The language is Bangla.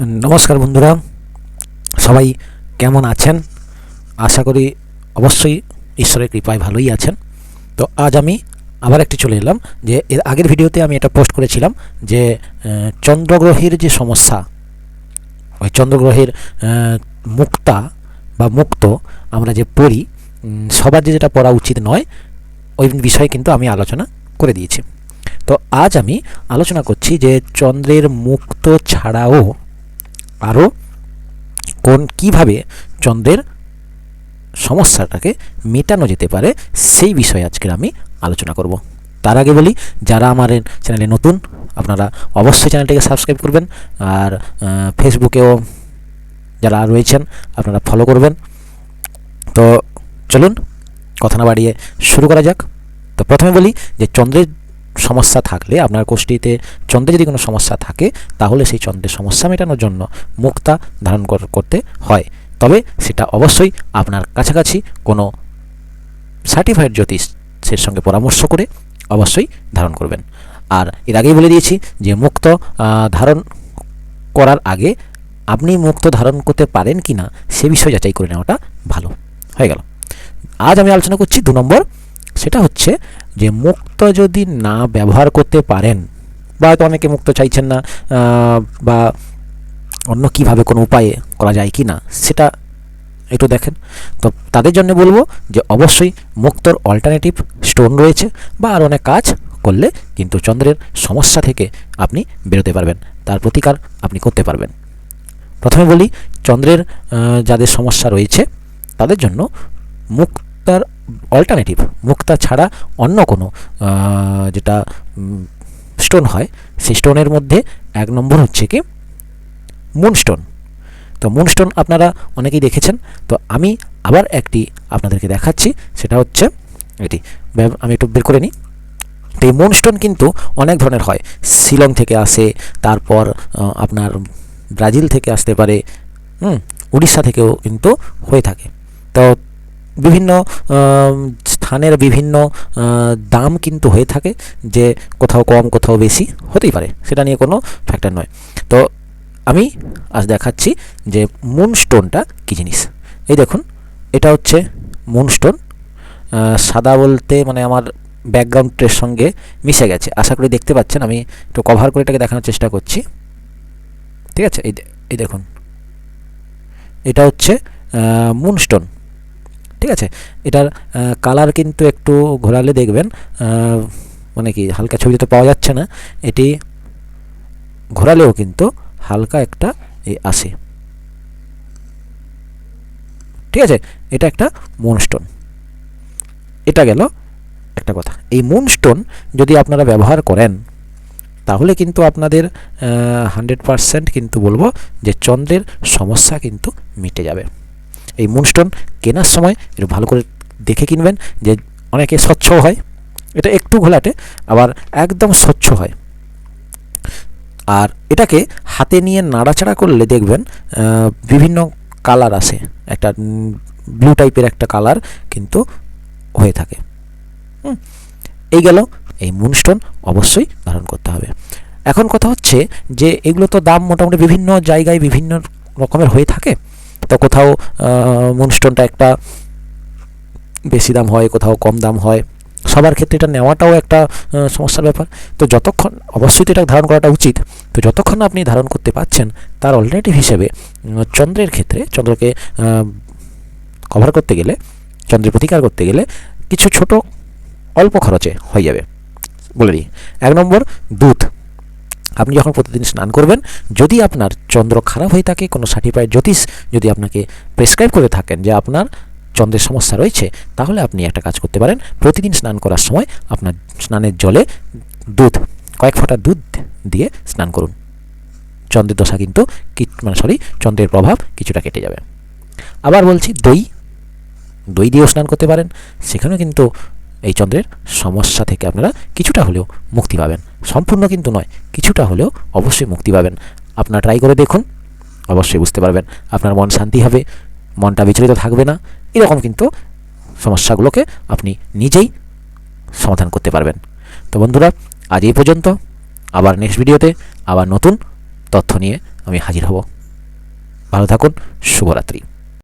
নমস্কার বন্ধুরা, সবাই কেমন আছেন? আশা করি অবশ্যই ঈশ্বরের কৃপায় ভালোই আছেন। তো আজ আমি আবার একটি চলে এলাম, যে এর আগের ভিডিওতে আমি এটা পোস্ট করেছিলাম যে চন্দ্রগ্রহের যে সমস্যা, ওই চন্দ্রগ্রহের মুক্তা বা মুক্ত আমরা যে পড়ি সবার যে যেটা পড়া উচিত নয়, ওই বিষয়ে কিন্তু আমি আলোচনা করে দিয়েছি। তো আজ আমি আলোচনা করছি যে, চন্দ্রের মুক্ত ছাড়াও আরও কোন, কীভাবে চন্দ্রের সমস্যাটাকে মেটানো যেতে পারে, সেই বিষয়ে আজকের আমি আলোচনা করব। তার আগে বলি, যারা আমার চ্যানেলে নতুন, আপনারা অবশ্যই চ্যানেলটিকে সাবস্ক্রাইব করবেন আর ফেসবুকেও যারা রয়েছেন, আপনারা ফলো করবেন। তো চলুন, কথা না বাড়িয়ে শুরু করা যাক। তো প্রথমে বলি যে, চন্দ্রের সমস্যা থাকলে, আপনার কোষ্ঠীতে চন্দ্রে যদি কোনো সমস্যা থাকে, তাহলে সেই চন্দ্রের সমস্যা মেটানোর জন্য মুক্তা ধারণ কর- করতে হয়। তবে সেটা অবশ্যই আপনার কাছাকাছি কোনো সার্টিফাইড জ্যোতিষের সঙ্গে পরামর্শ করে অবশ্যই ধারণ করবেন। আর এর আগেই বলে দিয়েছি যে মুক্ত ধারণ করার আগে আপনি মুক্ত ধারণ করতে পারেন কি না সে বিষয়ে যাচাই করে নেওয়াটা ভালো। হয়ে গেল। আজ আমি আলোচনা করছি দু নম্বর সেটা হচ্ছে যে মুক্ত যদি না ব্যবহার করতে পারেন, বা হয়তো অনেকে মুক্ত চাইছেন না বা অন্য কীভাবে কোনো উপায়ে করা যায় কি না, সেটা একটু দেখেন। তো তাদের জন্য বলব যে অবশ্যই মুক্তর অল্টারনেটিভ স্টোন রয়েছে, বা আর অনেক কাজ করলে কিন্তু চন্দ্রের সমস্যা থেকে আপনি বেরোতে পারবেন, তার প্রতিকার আপনি করতে পারবেন। প্রথমে বলি, চন্দ্রের যাদের সমস্যা রয়েছে, তাদের জন্য মুক্তার অল্টারনেটিভ মুক্তা ছাড়া অন্য কোনো যেটা স্টোন হয়, সেই স্টোনের মধ্যে এক নম্বর হচ্ছে কি মুনস্টোন তো মুনস্টোন আপনারা অনেকেই দেখেছেন, তো আমি আবার একটি আপনাদেরকে দেখাচ্ছি, সেটা হচ্ছে এটি। আমি একটু বের করে নিই। তো এই মুনস্টোন কিন্তু অনেক ধরনের হয়। শিলং থেকে আসে, তারপর আপনার ব্রাজিল থেকে আসতে পারে, হুম, উড়িষ্যা থেকেও কিন্তু হয়ে থাকে। তো বিভিন্ন স্থানের বিভিন্ন দাম কিন্তু হয়ে থাকে যে কোথাও কম, কোথাও বেশি হতেই পারে। সেটা নিয়ে কোনো ফ্যাক্টর নয়। তো আমি আজ দেখাচ্ছি যে মুনস্টোনটা কী জিনিস? এই দেখুন, এটা হচ্ছে মুনস্টোন সাদা বলতে মানে আমার ব্যাকগ্রাউন্ডের সঙ্গে মিশে গেছে। আশা করি দেখতে পাচ্ছেন, আমি একটু কভার করে এটাকে দেখানোর চেষ্টা করছি। ঠিক আছে? এই এই দেখুন। এটা হচ্ছে মুনস্টোন ঠিক আছে? এটার কালার কিন্তু একটু ঘোরালে দেখবেন মানে কি, হালকা ছবি তো পাওয়া যাচ্ছে না। এটি ঘোরালেও কিন্তু হালকা একটা এই আসে। ঠিক আছে? এটা একটা মুনস্টোন এটা গেল একটা কথা। এই মুনস্টোন যদি আপনারা ব্যবহার করেন, তাহলে কিন্তু আপনাদের হান্ড্রেড পারসেন্ট কিন্তু বলব যে চন্দ্রের সমস্যা কিন্তু মিটে যাবে। এই মুনস্টোন কেনার সময় একটু ভালো করে দেখে কিনবেন যে অনেকে স্বচ্ছ হয়। এটা একটু ঘোলাটে, আবার একদম স্বচ্ছ হয়। আর এটাকে হাতে নিয়ে নাড়াচাড়া করলে দেখবেন বিভিন্ন কালার আসে। একটা ব্লু টাইপের একটা কালার কিন্তু হয়ে থাকে। এই গেল এই মুনস্টোন অবশ্যই ধারণ করতে হবে। এখন কথা হচ্ছে যে এগুলো তো দাম মোটামুটি বিভিন্ন জায়গায় বিভিন্ন রকমের হয়ে থাকে। তো কোথাও মুনস্টোনটা একটা বেশি দাম হয়, কোথাও কম দাম হয়। সবার ক্ষেত্রে এটা নেওয়াটাও একটা সমস্যার ব্যাপার। তো যতক্ষণ, অবশ্যই এটা ধারণ করাটা উচিত, তো যতক্ষণ আপনি ধারণ করতে পারছেন, তার অল্টারনেটিভ হিসেবে চন্দ্রের ক্ষেত্রে, চন্দ্রকে কভার করতে গেলে, চন্দ্রের প্রতিকার করতে গেলে, কিছু ছোট অল্প খরচে হয়ে যাবে। বলে দিই। এক নম্বর, দুধ। আপনি যখন প্রতিদিন স্নান করবেন, যদি আপনার চন্দ্র খারাপ হয়ে থাকে, কোনো সার্টিফাইড জ্যোতিষ যদি আপনাকে প্রেসক্রাইব করে থাকেন যে আপনার চন্দ্রের সমস্যা রয়েছে, তাহলে আপনি একটা কাজ করতে পারেন। প্রতিদিন স্নান করার সময় আপনার স্নানের জলে দুধ, কয়েক ফোঁটা দুধ দিয়ে স্নান করুন। চন্দ্রের দশা কিন্তু মানে সরি চন্দ্রের প্রভাব কিছুটা কেটে যাবে। আবার বলছি দই। দই দিয়েও স্নান করতে পারেন। সেখানেও কিন্তু এই চন্দ্রের সমস্যা থেকে আপনারা কিছুটা হলেও মুক্তি পাবেন। সম্পূর্ণ কিন্তু নয়, কিছুটা হলেও অবশ্যই মুক্তি পাবেন। আপনারা ট্রাই করে দেখুন, অবশ্যই বুঝতে পারবেন। আপনার মন শান্তি হবে, মনটা বিচলিত থাকবে না। এরকম কিন্তু সমস্যাগুলোকে আপনি নিজেই সমাধান করতে পারবেন। তো বন্ধুরা, আজ এই পর্যন্ত। আবার নেক্সট ভিডিওতে আবার নতুন তথ্য নিয়ে আমি হাজির হব। ভালো থাকুন, শুভরাত্রি।